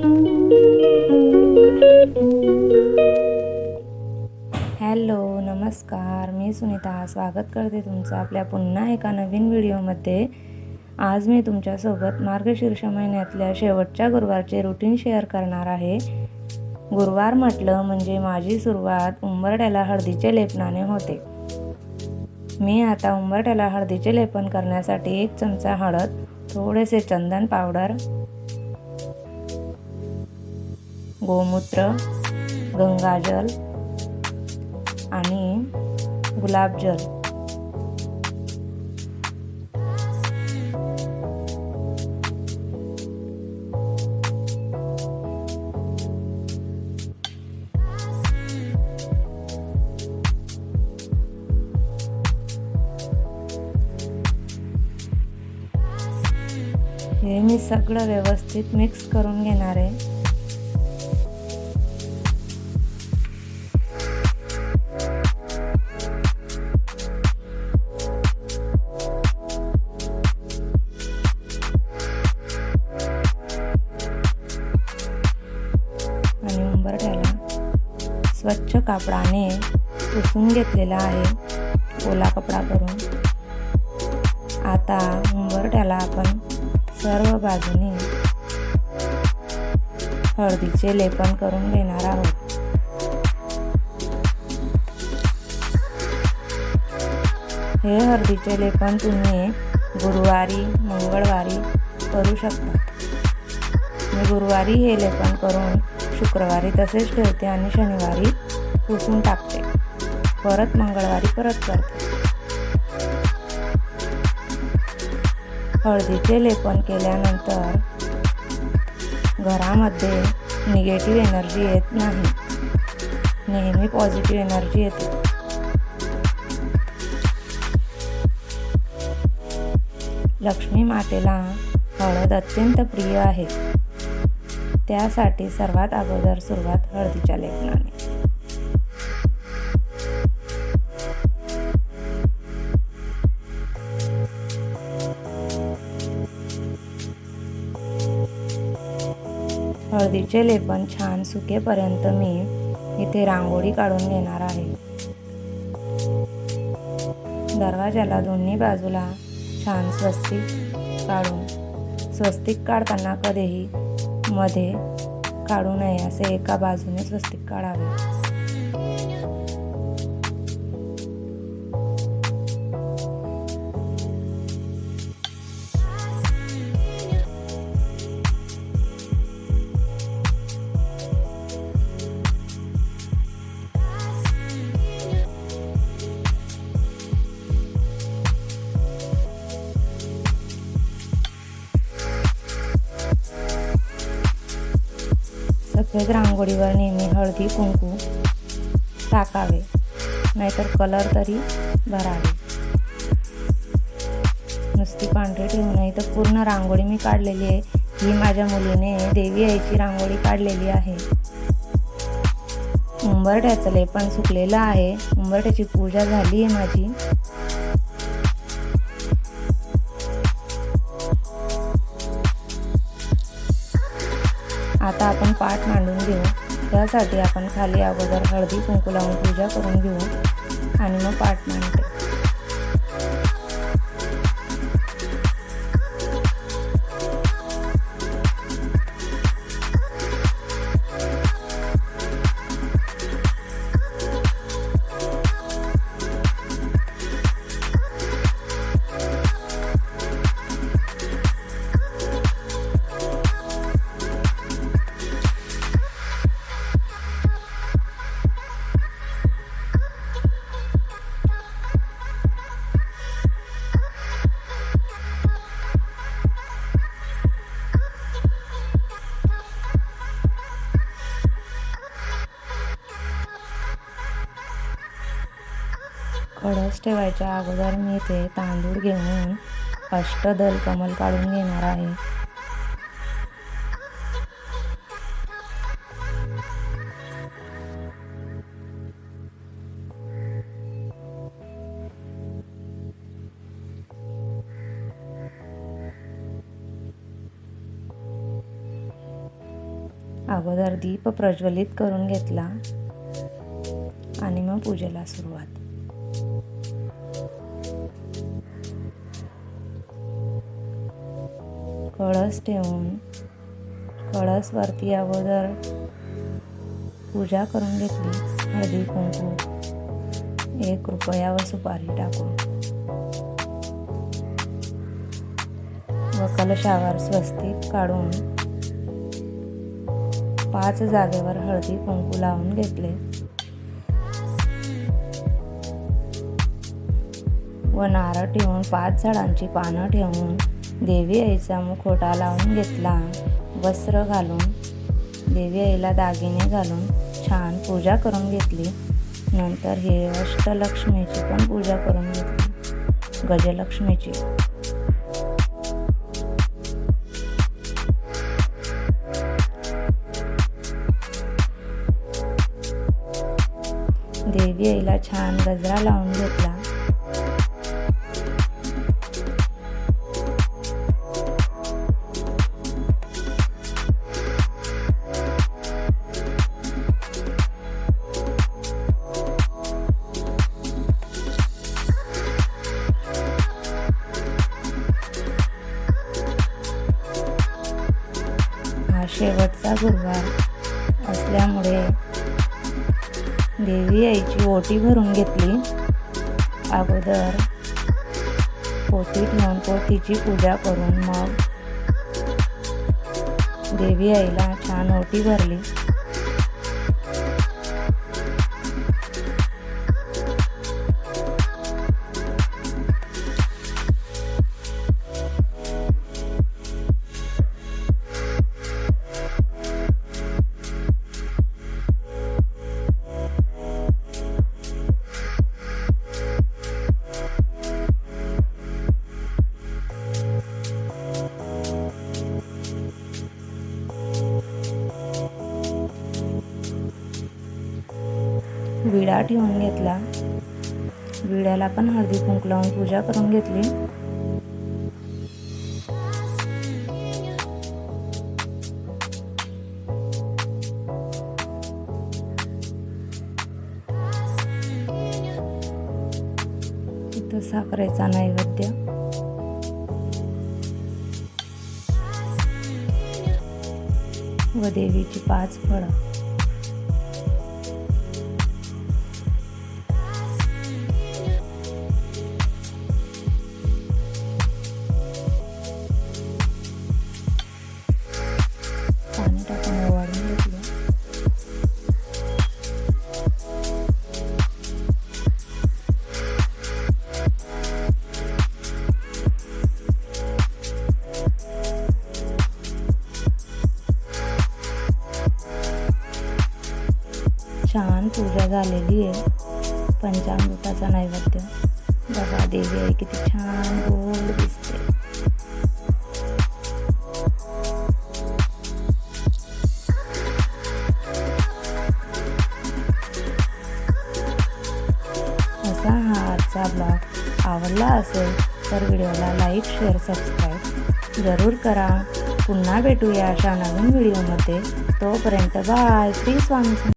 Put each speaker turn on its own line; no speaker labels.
Hello नमस्कार. मी सुनीता. स्वागत करते तुमचं आपल्या पुन्हा एका नवीन व्हिडिओमध्ये. आज मी तुमच्यासोबत मार्गशीर्ष महिन्यातल्या शेवटच्या गुरुवारचे रुटीन शेअर करणार आहे. गुरुवार म्हटलं म्हणजे माझी सुरुवात उंबरट्याला हळदीचे लेपनाने होते. मी आता उंबरट्याला हळदीचे लेपन करण्यासाठी एक चमचा हळद थोडेसे चंदन पावडर गोमूत्र गंगाजल आणि गुलाबजल. हे मी सगळं व्यवस्थित मिक्स करून घेणार आहे. कापडाने पुसून घेतलेला आहे. ओला कपडा करून. आता उंबरट्याला आपण सर्व बाजूने हळदीचे लेपन करून घेणार आहोत. हे हळदीचे लेपन तुम्ही गुरुवारी मंगळवारी करू शकता. मी गुरुवारी हे लेपन करून शुक्रवारी तसेच ठेवते आणि शनिवारी पुसून टाकते. परत मंगळवारी परत करते. हळदीचे लेपन केल्यानंतर घरामध्ये निगेटिव्ह एनर्जी येत नाही. नेहमी पॉझिटिव्ह एनर्जी येते. लक्ष्मी मातेला हळद अत्यंत प्रिय आहे. त्यासाठी सर्वात अगोदर सुरुवात हळदीच्या लेपनाने. हळदीचे लेपन छान सुकेपर्यंत मी इथे रांगोळी काढून घेणार आहे. दरवाजाला दोन्ही बाजूला छान स्वस्तिक काढून स्वस्तिक काढताना कधीही मध्ये काढू नये असे एका बाजूने स्वस्तिक काढावे. सफेद रांगोळीवर नेहमी हळदी कुंकू टाकावे नाहीतर कलर तरी भरावे. नुसती पांढरी ठेवू नाही तर पूर्ण रांगोळी मी काढलेली आहे. ही माझ्या मुलीने देवी आईची रांगोळी काढलेली आहे. उंबरठ्याचं लेपण सुकलेलं आहे. उंबरठ्याची पूजा झाली आहे माझी. मांडून घेऊ त्यासाठी आपण खाली अगोदर हळदी कुंकू लावून पूजा करून घेऊ. आणि मग पाठ मांडू. ठेवायच्या अगोदर मी इथे तांदूळ घेऊन अष्टदल कमल काढून घेणार आहे. अगोदर दीप प्रज्वलित करून घेतला आणि मग पूजेला सुरुवात. कळस ठेवून कळसवरती अगोदर पूजा करून घेतली. हळदी कुंकू एक रुपया व सुपारी टाकून. व कलशावर स्वस्तिक काढून पाच जागेवर हळदी कुंकू लावून घेतले. व नारळ ठेवून पाच झाडांची पानं ठेवून देवी आईचा मुखोटा लावून घेतला. वस्त्र घालून देवी आईला दागिने घालून छान पूजा करून घेतली. नंतर हे अष्टलक्ष्मीची पण पूजा करून घेतली. गजलक्ष्मीची. देवी आईला छान गजरा लावून घेतला. ओटी भरून घेतली. अगोदर पोती ठेवून पोतीची पूजा करून मग देवी आईला छान ओटी भरली. विडा ठेवून घेतला. विड्याला पण हळदी कुंकू लावून पूजा करून घेतली. तिथं साखरेचा नैवेद्य. व देवीची पाच फळं. छान पूजा झालेली आहे. पंचामृताचा नैवेद्य. बघा देवी आहे किती छान गोड दिसते. असा हा आजचा ब्लॉग आवडला असेल तर व्हिडिओला लाईक शेअर सबस्क्राईब जरूर करा. पुन्हा भेटूया अशा नवीन व्हिडिओमध्ये. तोपर्यंत बाय श्री स्वामी